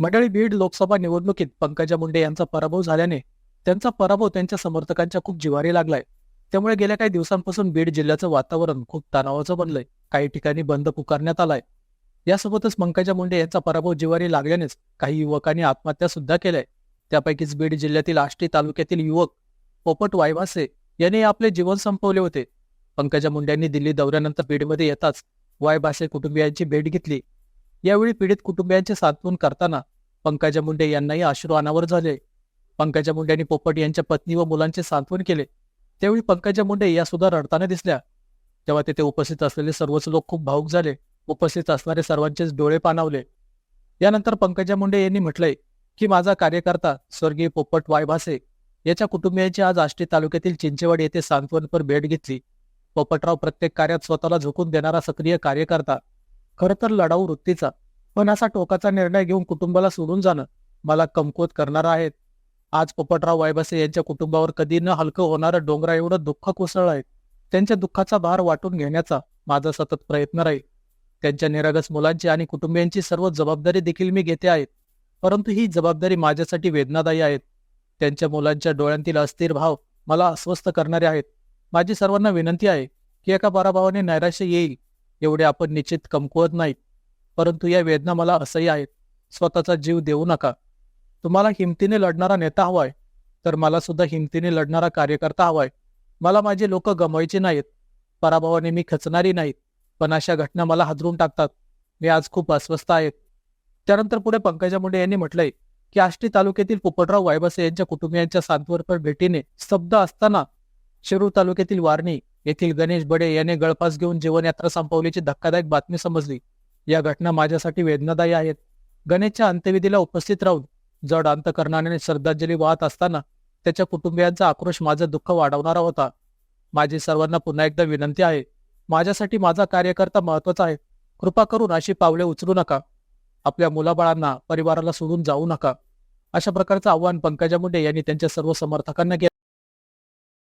मंडळी बीड लोकसभा निवडणुकीत पंकजा मुंडे यांचा पराभव झाल्याने त्यांचा पराभव त्यांच्या समर्थकांच्या खूप जिवारी लागलाय. त्यामुळे गेल्या काही दिवसांपासून बीड जिल्ह्याचं वातावरण खूप तणावाचं बनलंय. काही ठिकाणी बंद पुकारण्यात आलाय. यासोबतच पंकजा मुंडे यांचा पराभव जिवारी लागल्यानेच काही युवकांनी आत्महत्या सुद्धा केल्याय त्यापैकीच बीड जिल्ह्यातील आष्टी तालुक्यातील युवक पोपट वायवासे यांनी आपले जीवन संपवले होते. पंकजा मुंडेंनी दिल्ली दौऱ्यानंतर बीडमध्ये येताच वायभासे कुटुंबियांची भेट घेतली. यावेळी पीडित कुटुंबियांचे सांत्वन करताना पंकजा मुंडे यांनाही अश्रू अनावर झाले. पंकजा मुंडे यांनी पोपट यांच्या पत्नी व मुलांचे सांत्वन केले. त्यावेळी पंकजा मुंडे या सुद्धा रडताना दिसल्या. तेव्हा तेथे उपस्थित असलेले सर्वच लोक खूप भावुक झाले. उपस्थित असणारे सर्वांचेच डोळे पाणावले. यानंतर पंकजा मुंडे यांनी म्हटलंय की माझा कार्यकर्ता स्वर्गीय पोपट वायभासे याच्या कुटुंबियांची आज आष्टी तालुक्यातील चिंचेवाडी येथे सांत्वनपर भेट घेतली. पोपटराव प्रत्येक कार्यात स्वतःला झोकून देणारा सक्रिय कार्यकर्ता खरं तर लढाऊ वृत्तीचा. पण असा टोकाचा निर्णय घेऊन कुटुंबाला सोडून जाणं मला कमकुवत करणार आहे आज पोपटराव वायबसे यांच्या कुटुंबावर कधी न हलकं होणारं डोंगरा एवढं दुःख कोसळलं आहे. त्यांच्या दुःखाचा भार वाटून घेण्याचा माझा सतत प्रयत्न राहील. त्यांच्या निरागस मुलांची आणि कुटुंबियांची सर्व जबाबदारी देखील मी घेते आहे. परंतु ही जबाबदारी माझ्यासाठी वेदनादायी आहेत. त्यांच्या मुलांच्या डोळ्यांतील अस्थिर भाव मला अस्वस्थ करणारे आहेत. माझी सर्वांना विनंती आहे की एका पराभावाने नैराश्य येईल. एवढे आपण निश्चित कमकुवत नाहीत. परंतु या वेदना मला असह्य आहेत. स्वतःचा जीव देऊ नका. तुम्हाला हिमतीने लढणारा नेता हवाय तर मला सुद्धा हिमतीने लढणारा कार्यकर्ता हवाय मला माझे लोक गमवायचे नाहीत. पराभवाने मी खचणारी नाहीत. पण अशा घटना मला हादरून टाकतात. मी आज खूप अस्वस्थ आहेत त्यानंतर पुढे पंकजा मुंडे यांनी म्हटलंय की आष्टी तालुक्यातील पोपटराव वायबसे यांच्या कुटुंबियांच्या सांत्वरपर भेटीने स्तब्ध असताना शिरूर तालुक्यातील वारणी येथील गणेश बडे याने गळफास घेऊन जीवनयात्रा संपवल्याची धक्कादायक बातमी समजली. या घटना माझ्यासाठी वेदनादायी आहेत. गणेशच्या अंत्यविधीला उपस्थित राहून जड अंतकरणाने श्रद्धांजली वाहत असताना त्याच्या कुटुंबियांचा आक्रोश माझं दुःख वाढवणारा होता. माझी सर्वांना पुन्हा एकदा विनंती आहे. माझ्यासाठी माझा कार्यकर्ता महत्त्वाचा आहे. कृपा करून अशी पावले उचलू नका. आपल्या मुलाबाळांना परिवाराला सोडून जाऊ नका. अशा प्रकारचं आव्हान पंकजा मुंडे यांनी त्यांच्या सर्व समर्थकांना केलं.